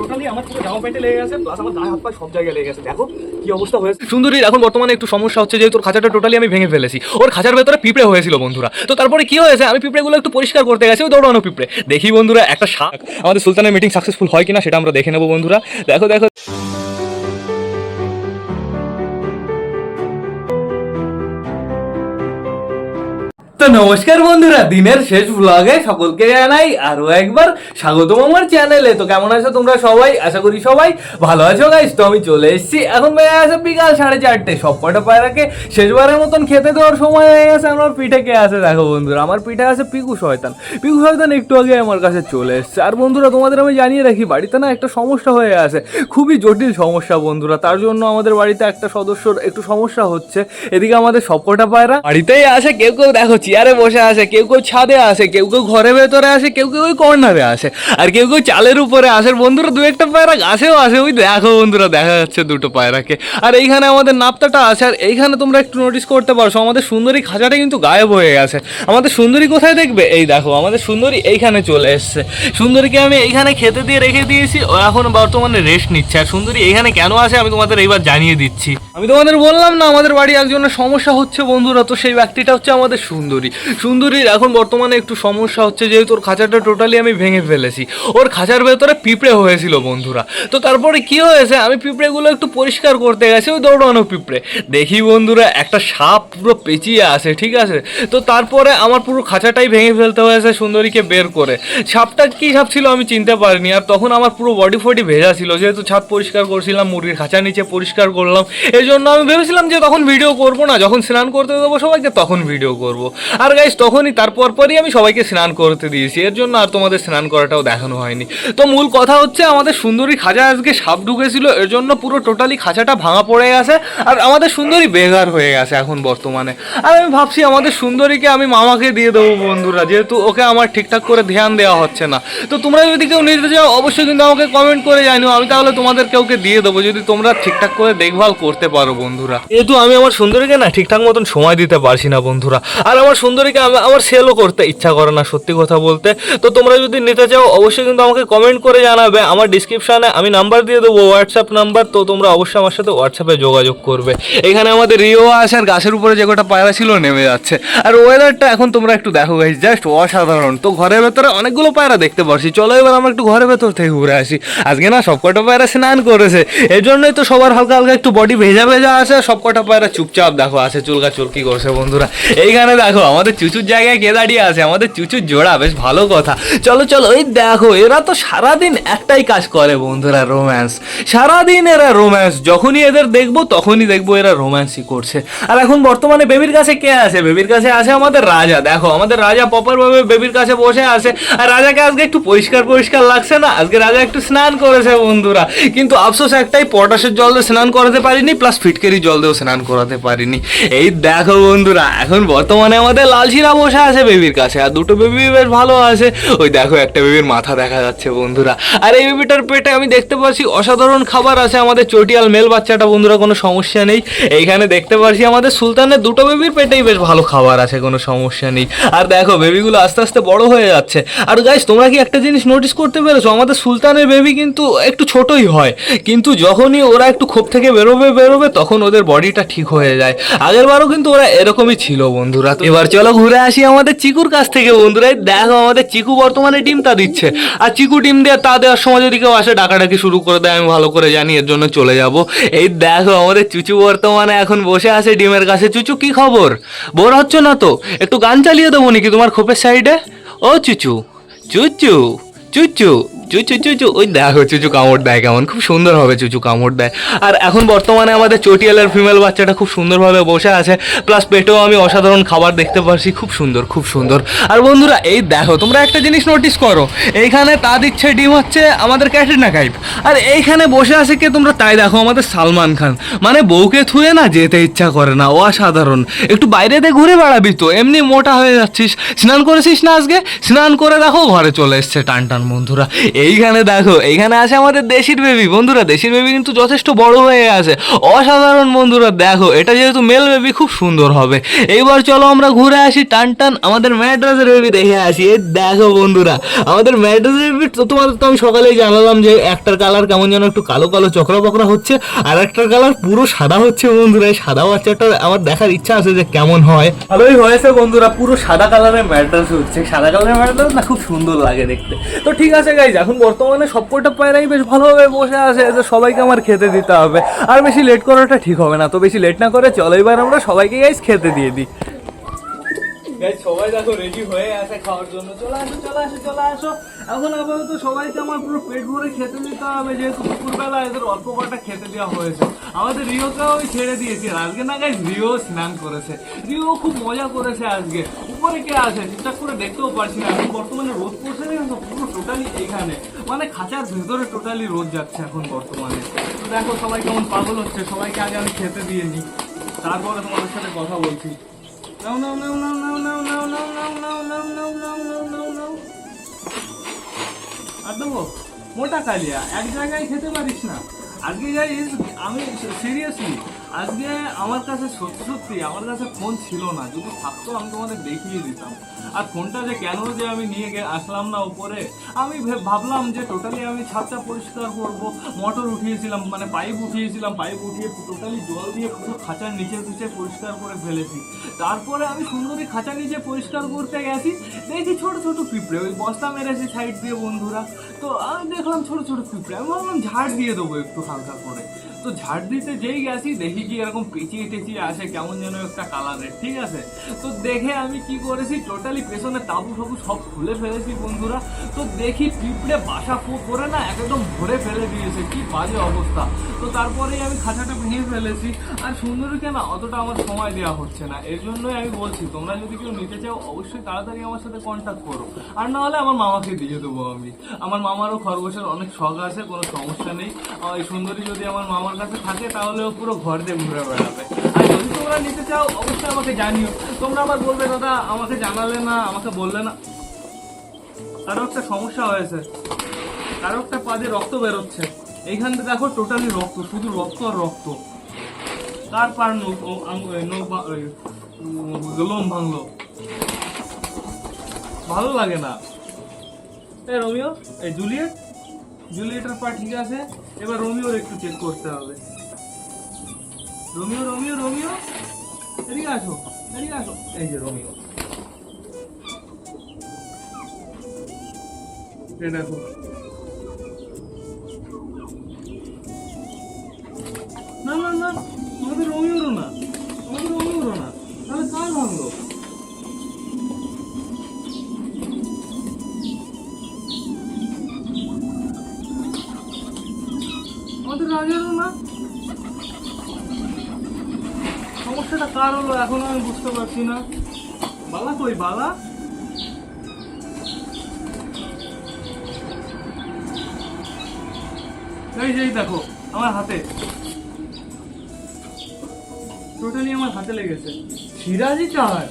Totally আমার পুরো জামা প্যান্টে লেগে গেছে প্লাস আমার গায়ে হাত পা সব জায়গায় লেগে গেছে। দেখো কি অবস্থা হয়েছে। সুন্দরীর এখন বর্তমানে একটু সমস্যা হচ্ছে যেহেতু খাঁচাটা টোটালি আমি ভেঙে ফেলেছি। ওর খাঁচার ভেতরে পিঁপড়ে হয়েছিল বন্ধুরা। তো তারপরে কি হয়েছে? আমি পিঁপড়েগুলো একটু পরিষ্কার করতে গেছি, ওই দৌড়ানো পিঁপড়ে। দেখি বন্ধুরা, একটা শাক। আমাদের সুলতানের মিটিং সাকসেসফুল হয় কিনা সেটা আমরা দেখে নেব বন্ধুরা। দেখো দেখো। তো নমস্কার বন্ধুরা, দিনের শেষ ব্লগে সকলকে জানাই আরও একবার স্বাগতম আমার চ্যানেলে তো কেমন আছো তোমরা সবাই? আশা করি সবাই ভালো আছো গাইস তো আমি চলে এসেছি। এখন বেজে আছে বিকাল সাড়ে চারটে। সব কটা পায়রাকে শেষবারের মতন খেতে দেওয়ার সময় হয়ে গেছে আমার পিঠে কে আছে? দেখো বন্ধুরা, আমার পিঠে আছে পিকু শয়তান। পিকু শয়তান একটু আগে আমার কাছে চলে এসেছে। আর বন্ধুরা, তোমাদের আমি জানিয়ে রাখি, বাড়িতে না একটা সমস্যা হয়ে আছে। খুবই জটিল সমস্যা বন্ধুরা। তার জন্য আমাদের বাড়িতে একটা সদস্যর একটু সমস্যা হচ্ছে। এদিকে আমাদের সবকটা পায়রা। বাড়িতেই আসে কেউ কেউ দেখো চেয়ারে বসে আসে, কেউ কেউ ছাদে আসে, কেউ কেউ ঘরে ভেতরে আসে, কেউ কেউ ওই কর্নারে আসে, আর কেউ কেউ চালের উপরে আসে। বন্ধুরা, দু একটা পায়রা গাছেও আসে। ওই দেখো বন্ধুরা, দেখা যাচ্ছে দুটো পায়রাকে। আর এইখানে আমাদের নাপ্তাটা আছে, আর এইখানে তোমরা একটু নোটিস করতে পারছ আমাদের সুন্দরী খাঁচাটা কিন্তু গায়েব হয়ে গেছে। আমাদের সুন্দরী কোথায় দেখবে? এই দেখো, আমাদের সুন্দরী এইখানে চলে এসছে। সুন্দরীকে আমি এইখানে খেতে দিয়ে রেখে দিয়েছি এখন বর্তমানে রেস্ট নিচ্ছে। আর সুন্দরী এইখানে কেন আসে আমি তোমাদের এইবার জানিয়ে দিচ্ছি। আমি তোমাদের বললাম না, আমাদের বাড়ি একজনের সমস্যা হচ্ছে বন্ধুরা, তো সেই ব্যক্তিটা হচ্ছে আমাদের সুন্দরী। সুন্দরীর এখন বর্তমানে একটু সমস্যা হচ্ছে, যেহেতু ওর খাঁচাটা টোটালি আমি ভেঙে ফেলেছি। ওর খাঁচার ভেতরে পিঁপড়ে হয়েছিল বন্ধুরা। তো তারপরে কি হয়েছে, আমি পিঁপড়েগুলো একটু পরিষ্কার করতে গেছি, ওই দৌড়ানো পিঁপড়ে। দেখি বন্ধুরা, একটা সাপ পুরো পেঁচিয়ে আসে ঠিক আছে? তো তারপরে আমার পুরো খাঁচাটাই ভেঙে ফেলতে হয়েছে সুন্দরীকে বের করে। সাপটা কি সাপ ছিল আমি চিনতে পারিনি, আর তখন আমার পুরো বডি ফডি ভেজা ছিল, যেহেতু ছাপ পরিষ্কার করছিলাম, মুরগির খাঁচা নিচে পরিষ্কার করলাম, এই জন্য আমি ভেবেছিলাম যে তখন ভিডিও করব না, যখন স্নান করতে দেবো সবাইকে তখন ভিডিও করব। আর গাইস তখনই তারপর পরই আমি সবাইকে স্নান করতে দিয়েছি। এর জন্য আর তোমাদের স্নান করাটাও দেখানো হয়নি। তো মূল কথা হচ্ছে, আমাদের সুন্দরী খাঁচা আজকে সাপ ঢুকেছিল, এর জন্য পুরো টোটালি খাঁচাটা ভাঙা পড়ে গেছে। আর আমাদের সুন্দরী বেগার হয়ে গেছে এখন বর্তমানে। আর আমি ভাবছি, আমাদের সুন্দরীকে আমি মামাকে দিয়ে দেবো বন্ধুরা, যেহেতু ওকে আমার ঠিকঠাক করে ধ্যান দেওয়া হচ্ছে না। তো তোমরা যদি কেউ নিতে চাও, অবশ্যই কিন্তু আমাকে কমেন্ট করে জানিও। আমি তাহলে তোমাদের কাউকে দিয়ে দেবো। যদি তোমরা ঠিকঠাক করে দেখভাল করতে পারো। বন্ধুরা। যেহেতু আমি আমার সুন্দরীকে না ঠিকঠাক মতন সময় দিতে পারছি না বন্ধুরা। আর আমার সুন্দরীকে আমার সেলও করতে ইচ্ছা করে না, সত্যি কথা বলতে। তো তোমরা যদি নিতে চাও, অবশ্যই কিন্তু আমাকে কমেন্ট করে জানাবে। আমার ডিসক্রিপশনে আমি নাম্বার দিয়ে দেবো হোয়াটসঅ্যাপ নাম্বার তো তোমরা অবশ্যই আমার সাথে হোয়াটসঅ্যাপে যোগাযোগ করবে। এখানে আমাদের রিও আছে, আর গাছের উপরে যে কটা পায়রা ছিল, নেমে যাচ্ছে। আর ওয়েদারটা এখন তোমরা একটু দেখো গাইজ জাস্ট অসাধারণ। তো ঘরের ভেতরে অনেকগুলো পায়রা দেখতে পারছি। চলো এবার আমরা একটু ঘরের ভেতর থেকে ঘুরে আসি। আজকে না সব কটা পায়রা স্নান করেছে। এর জন্যই তো সবার হালকা হালকা একটু বডি ভেজা ভেজা আছে আর সব কটা পায়রা চুপচাপ দেখো, আছে চুলকা চুলকি করছে বন্ধুরা। এইখানে দেখো, আমাদের চুচুর জায়গায় কে দাঁড়িয়ে আছে? আমাদের চুচুর জোড়া, বেশ ভালো কথা। চলো চলো ওই দেখো, এরা তো সারাদিন একটাই কাজ করে বন্ধুরা রোম্যান্স সারাদিন এরা রোম্যান্স যখনই এদের দেখব, তখনই দেখব এরা রোম্যান্সই করছে। আর এখন বর্তমানে বেবির কাছে কে আছে? বেবির কাছে আছে আমাদের রাজা। দেখো, আমাদের রাজা প্রপার ভাবে বেবির কাছে বসে আছে। আর রাজাকে আজকে একটু পরিষ্কার পরিষ্কার লাগছে না? আজকে রাজা একটু স্নান করেছে বন্ধুরা। কিন্তু আফসোস, একটাই, পটাশের জল স্নান করাতে পারিনি প্লাস ফিটকেরি জল দিয়েও স্নান করাতে পারিনি। এই দেখো বন্ধুরা, এখন বর্তমানে আমাদের লালচিরা বসে আছে বেবির কাছে, আর দুটো বেবি বেশ ভালো আছে। ওই দেখো, একটা বেবির মাথা দেখা যাচ্ছে বন্ধুরা। আর এই বেবিটার পেটে আমি দেখতে পাচ্ছি অসাধারণ খাবার আছে আমাদের চটিয়াল মেল বাচ্চাটা, বন্ধুরা, কোনো সমস্যা নেই। এইখানে দেখতে পাচ্ছি আমাদের সুলতানের দুটো বেবির পেটেই বেশ ভালো খাবার আছে, কোনো সমস্যা নেই। আর দেখো, বেবিগুলো আস্তে আস্তে বড় হয়ে যাচ্ছে। আর গাইস তোমরা কি একটা জিনিস নোটিস করতে পেরেছ? আমাদের সুলতানের বেবি কিন্তু একটু ছোটই হয়। কিন্তু যখনই ওরা একটু ক্ষোভ থেকে বেরোবে বেরোবে তখন ওদের বডিটা ঠিক হয়ে যায়। আগের বারও কিন্তু ওরা এরকমই ছিল বন্ধুরা। এবার চলো ঘুরে আসি আমাদের চিকুর কাছ থেকে, বন্ধুরা। দেখো আমাদের চিকু বর্তমানে ডিমটা দিচ্ছে। আর চিকু ডিম দেওয়া তা দেওয়ার সময় যদি কেউ আসে, ডাকাডাকি শুরু করে দেয়, আমি ভালো করে জানি, এর জন্য চলে যাব। এই দেখো আমাদের চুচু বর্তমানে এখন বসে আছে ডিমের কাছে। চুচু, কি খবর? বোর হচ্ছে না তো? একটু গান চালিয়ে দেবো নাকি তোমার খোপের সাইডে? ও চুচু চুচু চুচু। চুচু চুচু ওই দেখো চুচু কামড় দেয় কেমন? খুব সুন্দর হবে চুচু কামড় দেয়। আর এখন বর্তমানে আমাদের চটিয়ালের ফিমেল বাচ্চাটা খুব সুন্দরভাবে বসে আছে। প্লাস পেটেও আমি অসাধারণ খাবার দেখতে পারছি। খুব সুন্দর খুব সুন্দর। আর বন্ধুরা, এই দেখো, তোমরা একটা জিনিস নোটিস করো। এইখানে তা দিচ্ছে ডিম হচ্ছে আমাদের ক্যাটরিনা কাইপ আর এইখানে বসে আছে কে তোমরা? তাই দেখো, আমাদের সালমান খান। মানে বউকে থুয়ে না যেতে ইচ্ছা করে না, অসাধারণ। একটু বাইরে বাইরেতে ঘুরে বেড়াবি তো, এমনি মোটা হয়ে যাচ্ছিস। স্নান করেছিস না আজকে? স্নান করে দেখো, ঘরে চলে এসছে টান টান বন্ধুরা। এইখানে দেখো, এইখানে আছে আমাদের দেশির বেবি বন্ধুরা, দেশির বেবি কিন্তু যথেষ্ট বড় হয়ে আছে। অসাধারণ বন্ধুরা, দেখো, এটা যেহেতু মেল বেবি খুব সুন্দর হবে। এইবার চলো আমরা ঘুরে আসি, টান টান, আমাদের ম্যাড্রাসের বেবি দেখে আসি। এই দেখো বন্ধুরা, আমাদের ম্যাড্রাসের বেবি তোমাদের তো আমি সকালেই জানালাম যে একটার কালার কেমন যেন একটু কালো কালো চকরা বকরা হচ্ছে, আর একটার কালার পুরো সাদা হচ্ছে বন্ধুরা। এই সাদা বাচ্চাটা আমার দেখার ইচ্ছা আছে যে কেমন হয়। ভালোই হয়েছে বন্ধুরা, পুরো সাদা কালারের ম্যাড্রাস হচ্ছে। সাদা কালারের ম্যাড্রাস না খুব সুন্দর লাগে দেখতে। তো ঠিক আছে গাইজ এখন বর্তমানে সবকটা পায়রাই বেশ ভালোভাবে বসে আছে তো সবাইকে আমার খেতে দিতে হবে। আর বেশি লেট করাটা ঠিক হবে না, তো বেশি লেট না করে চলো, এবার আমরা সবাইকে গাইজ খেতে দিয়ে দিই। সবাই দেখো রেডি হয়ে খাওয়ার জন্য। চলে আসো, চলে চলে আসো। এখন সবাইকে আমার পুরো পেট ভরে খেতে হবে, যেহেতু এদের অল্প খেতে দেওয়া হয়েছে। আমাদের ছেড়ে দিয়েছি আজকে না গাইজ রিও স্নান করেছে। রিও খুব মজা করেছে আজকে। উপরে কে আছে ঠিকঠাক করে দেখতেও পারছি না এখন বর্তমানে রোদ পড়ছে না পুরো টোটালি এখানে মানে খাঁচার ভেতরে টোটালি রোদ যাচ্ছে এখন বর্তমানে তো দেখো সবাই কেমন পাগল হচ্ছে সবাইকে আগে আমি খেতে দিয়ে নিই তারপরে তোমাদের সাথে কথা বলছি নাও নাও নাও নাও নাও নাও নাও নাও নাও নাও নাও নাও নাও নাও নাও নাও আর দেবো মোটা কালিয়া এক জায়গায় খেতে পারিস না আজকে যাই আমি সিরিয়াসলি আজকে আমার কাছে সত্যি সত্যি আমার কাছে ফোন ছিল না, যদি থাকতো আমি তোমাদের দেখিয়ে দিতাম। আর ফোনটা যে কেন যে আমি নিয়ে আসলাম না উপরে, আমি ভাবলাম যে টোটালি আমি ছাদটা পরিষ্কার করব মোটর উঠিয়েছিলাম মানে পাইপ উঠিয়েছিলাম পাইপ উঠিয়ে টোটালি জল দিয়ে পুরো খাঁচার নিচে নিচে পরিষ্কার করে ফেলেছি। তারপরে আমি সুন্দরী খাঁচা নিচে পরিষ্কার করতে গেছি দেখি ছোট ছোট পিঁপড়ে, ওই বস্তা মেরেছি সাইড দিয়ে বন্ধুরা। তো আমি দেখলাম ছোট ছোট পিঁপড়ে, আমি ভাবলাম ঝাড় দিয়ে দেবো একটু হালকা করে। তো ঝাড় দিতে যেই গেছি, দেখি কি এরকম পেঁচিয়ে টেচিয়ে আসে, কেমন যেন একটা কালারের ঠিক আছে? তো দেখে আমি কি করেছি টোটালি পেছনে তাবু ফাবু সব খুলে ফেলেছি বন্ধুরা। তো দেখি পিঁপড়ে বাসা করে না একদম ভরে ফেলে দিয়েছে, কি বাজে অবস্থা। তো তারপরেই আমি খাঁচাটা ভেঙে ফেলেছি, আর সুন্দরীকে না অতটা আমার সময় দেওয়া হচ্ছে না। এর জন্যই আমি বলছি, তোমরা যদি কেউ নিতে চাও, অবশ্যই তাড়াতাড়ি আমার সাথে কন্ট্যাক্ট করো। আর না হলে আমার মামাকে দিয়ে দেবো আমি। আমার মামারও খরগোশের অনেক শখ আছে, কোনো সমস্যা নেই। এই সুন্দরী যদি আমার মামার কাছে থাকে, তাহলে ও পুরো ঘর দিয়ে ঘুরে বেড়াবে। আর যদি তোমরা নিতে চাও, অবশ্যই আমাকে জানিও। তোমরা আবার বলবে, দাদা, আমাকে জানালে না, আমাকে বললে না? কারও একটা সমস্যা হয়েছে। কারও একটা পাদে রক্ত বেরোচ্ছে। এইখান থেকে দেখো টোটালি রক্ত, শুধু রক্ত আর রক্ত। কার পার লোম ভাঙলো? ভালো লাগে না। এ রোমিও, এই জুলিয়েট জুলিয়েটের পা ঠিক আছে? এবার রোমিওর একটু চেক করতে হবে। রোমিও রোমিও রোমিও এদিকে আসো এদিকে আসো। এই যে রোমিও এটা দেখো। না না না। এখনও আমি বুঝতে পারছি না। বালা কই, বালা? এই যে দেখো, আমার হাতে। টোটালি আমার হাতে লেগেছে। সিরাজি চার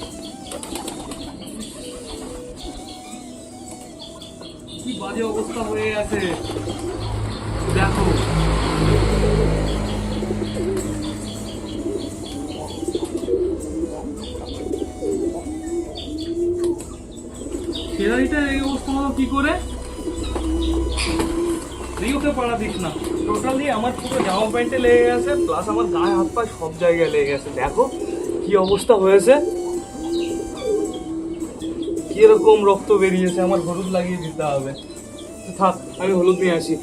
কি বাজে অবস্থা হয়ে আছে। দেখো। সিরাজিটার এই অবস্থা হলো কি করে? তুই ওকে পাড়া দিস না। টোটালি আমার পুরো জামা প্যান্টে লেগে গেছে প্লাস আমার গায়ে হাত পা সব জায়গায় লেগে গেছে। দেখো কি অবস্থা হয়েছে। কীরকম রক্ত বেরিয়েছে, আমার হলুদ লাগিয়ে দিতে হবে। থাক, আমি হলুদ নিয়ে আসি।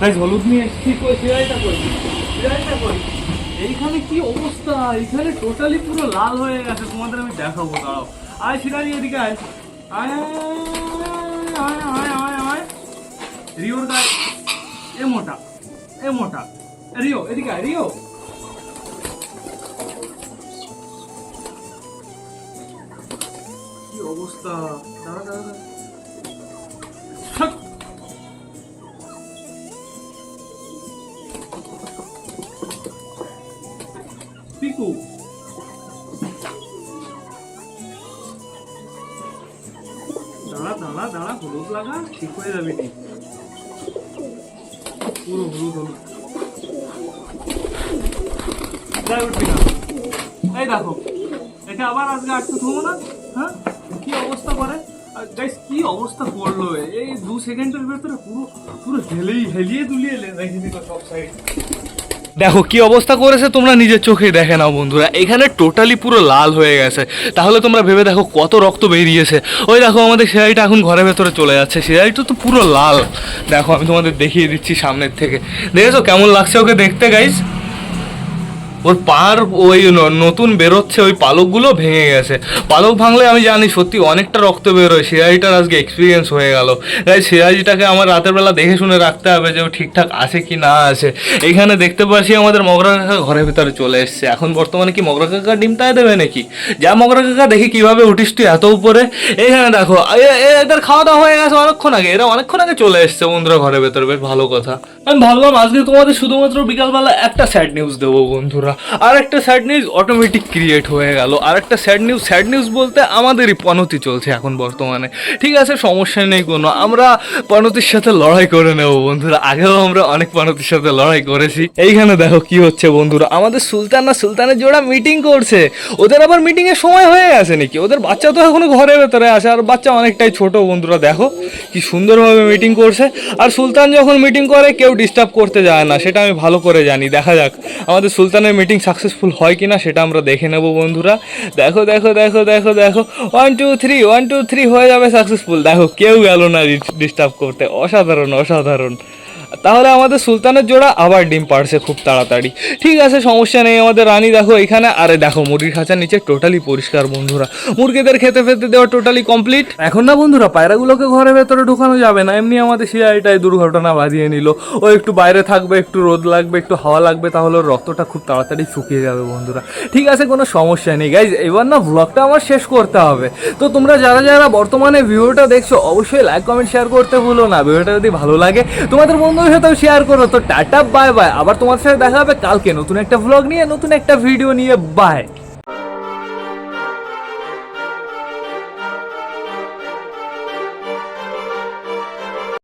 গাইজ হলুদ নিয়ে এসেছি কই সিরাইটা কই? সিরাইটা কই? এইখানে কি অবস্থা? এইখানে টোটালি পুরো লাল হয়ে গেছে। তোমাদের আমি দেখাবো, দাঁড়াও। আয় সিরাজি এদিকে আয়। আয় আয় আয় আয় আয় রিওর গায়ে। এ মোটা এ মোটা। রিও, এদিকে আয়, রিও। কি অবস্থা? দাঁড়া দাঁড়া। পিকু দাঁড়া দাঁড়া দাঁড়া হলুদ লাগা ঠিক হয়ে যাবে ঠিক পুরো হলুদ হলুদ যাই উঠবি না এই দেখো একে আবার আজকে আটকে থবো না হ্যাঁ কি অবস্থা করে গাইস কি অবস্থা করল এ? এই দু সেকেন্ডের ভেতরে পুরো পুরো হেলেই হেলিয়ে দুলিয়ে লে- রেখে দিল সব সাইড দেখো, কি অবস্থা করেছে তোমরা নিজের চোখে দেখে নাও বন্ধুরা। এখানে টোটালি পুরো লাল হয়ে গেছে। তাহলে তোমরা ভেবে দেখো কত রক্ত বেরিয়েছে। ওই দেখো, আমাদের সেলাইটা এখন ঘরের ভেতরে চলে যাচ্ছে। সেলাইটা তো পুরো লাল। দেখো, আমি তোমাদের দেখিয়ে দিচ্ছি সামনের থেকে। দেখেছ, কেমন লাগছে ওকে দেখতে গাইস ওর পার ওই নতুন বেরোচ্ছে ওই পালকগুলো ভেঙে গেছে। পালক ভাঙলে আমি জানি সত্যি অনেকটা রক্ত বেরোয়। সিরাজিটার আজকে এক্সপিরিয়েন্স হয়ে গেল। তাই সিরাজিটাকে আমার রাতের বেলা দেখে শুনে রাখতে হবে যে ও ঠিকঠাক আছে কি না আছে। এইখানে দেখতে পাচ্ছি আমাদের মগরা কাকা ঘরের ভিতরে চলে এসছে। এখন বর্তমানে কি মগরা কাকা ডিমটায় দেবে নাকি? যা মগরা কাকা দেখি কীভাবে উঠিস তুই এত উপরে। এইখানে দেখো এদের খাওয়া দাওয়া হয়ে গেছে অনেকক্ষণ আগে। এরা অনেকক্ষণ আগে চলে এসছে বন্ধুরা ঘরের ভেতরে। বেশ ভালো কথা। আমি ভাবলাম আজকে তোমাদের শুধুমাত্র বিকালবেলা একটা স্যাড নিউজ দেবো বন্ধুরা। আর একটা স্যাড নিউজ অটোমেটিক ক্রিয়েট হয়ে গেল। আর একটা স্যাড নিউজ স্যাড নিউজ বলতে আমাদেরই পনতি চলছে এখন বর্তমানে। ঠিক আছে, সমস্যা নেই কোনো। আমরা পনতির সাথে লড়াই করে নেব বন্ধুরা। আগেও আমরা অনেক পনতির সাথে লড়াই করেছি। এইখানে দেখো কি হচ্ছে বন্ধুরা। আমাদের সুলতান না সুলতানের জোড়া মিটিং করছে। ওদের আবার মিটিং এর সময় হয়ে গেছে নাকি? ওদের বাচ্চা তো এখনও ঘরের ভেতরে আছে, আর বাচ্চা অনেকটাই ছোট বন্ধুরা। দেখো কি সুন্দরভাবে মিটিং করছে। আর সুলতান যখন মিটিং করে, কেউ ডিস্টার্ব করতে যায় না, সেটা আমি ভালো করে জানি। দেখা যাক, আমাদের সুলতানের মিটিং সাকসেসফুল হয় কি না সেটা আমরা দেখে নেব বন্ধুরা। দেখো দেখো দেখো দেখো দেখো one two three one two three হয়ে যাবে সাকসেসফুল দেখো, কেউ গেল না ডিস্টার্ব করতে। অসাধারণ অসাধারণ। তাহলে আমাদের সুলতানের জোড়া আবার ডিম পাড়ছে খুব তাড়াতাড়ি। ঠিক আছে, সমস্যা নেই, আমাদের রানী দেখো এখানে। আরে দেখো, মুরগির খাঁচার নিচে টোটালি পরিষ্কার বন্ধুরা। মুরগিদের খেতে ফেতে দেওয়া টোটালি কমপ্লিট এখন না বন্ধুরা, পায়রাগুলোকে ঘরের ভেতরে ঢুকানো যাবে না। এমনি আমাদের সিআইটাই দুর্ঘটনা বাঁধিয়ে নিল। ও একটু বাইরে থাকবে, একটু রোদ লাগবে, একটু হাওয়া লাগবে, তাহলে ওর রক্তটা খুব তাড়াতাড়ি শুকিয়ে যাবে বন্ধুরা। ঠিক আছে, কোনো সমস্যা নেই। গাইজ এবার না ব্লগটা আমার শেষ করতে হবে। তো তোমরা যারা যারা বর্তমানে ভিডিওটা দেখছ, অবশ্যই লাইক কমেন্ট শেয়ার করতে ভুলো না। ভিডিওটা যদি ভালো লাগে, তোমাদের বন্ধুদের সাথেও শেয়ার করো তো টাটা বাই বাই আবার তোমার সাথে দেখা হবে কালকে। নতুন একটা ভ্লগ নিয়ে, নতুন একটা ভিডিও নিয়ে। বাই